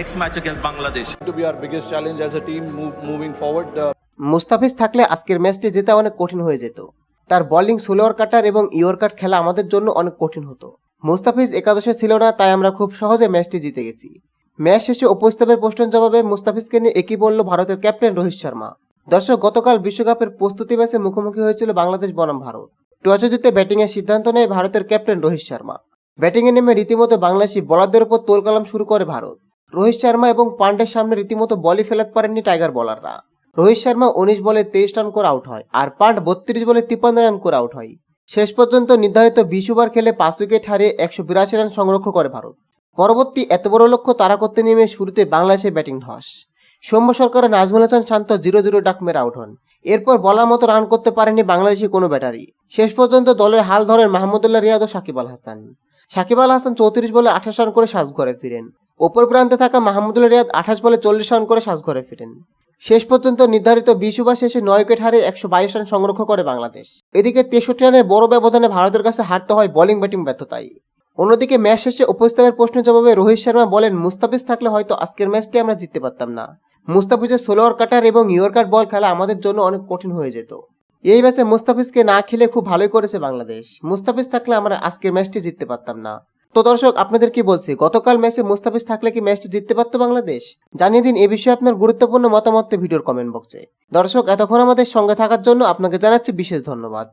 next match against Bangladesh. to be our biggest challenge as a team move, moving forward. Uh, Mustafiz থাকলে আজকের ম্যাচটি জেতা অনেক কঠিন হয়ে যেত। তার বোলিং স্লোয়ার কাটার এবং ইয়র্কার খেলা আমাদের জন্য অনেক কঠিন হতো। মুস্তাফিজ একাদশে ছিল না তাই আমরা খুব সহজে ম্যাচটি জিতে গেছি। ম্যাচ শেষে উপস্থাপের প্রশ্নের জবাবে মুস্তাফিজকে নিয়ে একই বলল ভারতের ক্যাপ্টেন রোহিত শর্মা। দর্শক গতকাল বিশ্বকাপের প্রস্তুতি ম্যাচে মুখোমুখি হয়েছিল বাংলাদেশ বনাম ভারত। টসে জিতে ব্যাটিংয়ের সিদ্ধান্ত নেয় ভারতের ক্যাপ্টেন রোহিত শর্মা। ব্যাটিংয়ে নেমে রীতিমতো বাংলাদেশি বোলারদের উপর তোলকালাম শুরু করে ভারত। রোহিত শর্মা এবং পান্ডের সামনে রীতিমতো বলই ফেলাতে পারেননি টাইগার বোলাররা। রোহিত শর্মা উনিশ বলে তেইশ রান করে আউট হয় আর পান্ড বত্রিশ বলে তিপ্পান্ন রান করে আউট হয়। শেষ পর্যন্ত নির্ধারিত বিশ ওভার খেলে পাঁচ উইকেট হারিয়ে একশো বিরাশি রান সংরক্ষ করে ভারত। পরবর্তী এত বড় লক্ষ্য তারা করতে নেমে শুরুতে বাংলাদেশের ব্যাটিং ধস। সৌম্য সরকারের Najmul Hasan Shanto zero zero duck মেরে আউট হন। এরপর বলার মতো রান করতে পারেনি বাংলাদেশি কোনো ব্যাটারি। শেষ পর্যন্ত দলের হাল ধরেন মাহমুদুল্লাহ রিয়াদ ও সাকিব আল হাসান। সাকিব আল হাসান চৌত্রিশ বলে আঠাশ রান করে সাজ ঘরে ফিরেন। ওপর প্রান্তে থাকা মাহমুদুল রিয়াদ আঠাশ বলে চল্লিশ রান করে সাজঘরে ফিরেন। শেষ পর্যন্ত নির্ধারিত বিশ ওভার শেষে নয় উইকেট হারে একশো বাইশ রান সংরক্ষণ করে বাংলাদেশ। এদিকে তেষট্টি রানের বড় ব্যবধানে ভারতের কাছে হারতে হয় বোলিং ব্যাটিং ব্যর্থতায় অন্যদিকে ম্যাচ শেষে উপস্থাপের প্রশ্নের জবাবে রোহিত শর্মা বলেন, মুস্তাফিজ থাকলে হয়তো আজকের ম্যাচটি আমরা জিততে পারতাম না। মুস্তাফিজের সোলোয়ার কাটার এবং ইয়র্কার বল খেলা আমাদের জন্য অনেক কঠিন হয়ে যেত। এই ম্যাচে মুস্তাফিজকে না খেলে খুব ভালোই করেছে বাংলাদেশ। মুস্তাফিজ থাকলে আমরা আজকের ম্যাচটি জিততে পারতাম না। তো দর্শক, আপনাদের কি বলছে? গতকাল ম্যাচে মুস্তাফিজ থাকলে কি ম্যাচটি জিততে পারতো বাংলাদেশ? জানিয়ে দিন এ বিষয়ে আপনার গুরুত্বপূর্ণ মতামত ভিডিওর কমেন্ট বক্সে। দর্শক, এতক্ষণ আমাদের সঙ্গে থাকার জন্য আপনাকে জানাচ্ছি বিশেষ ধন্যবাদ।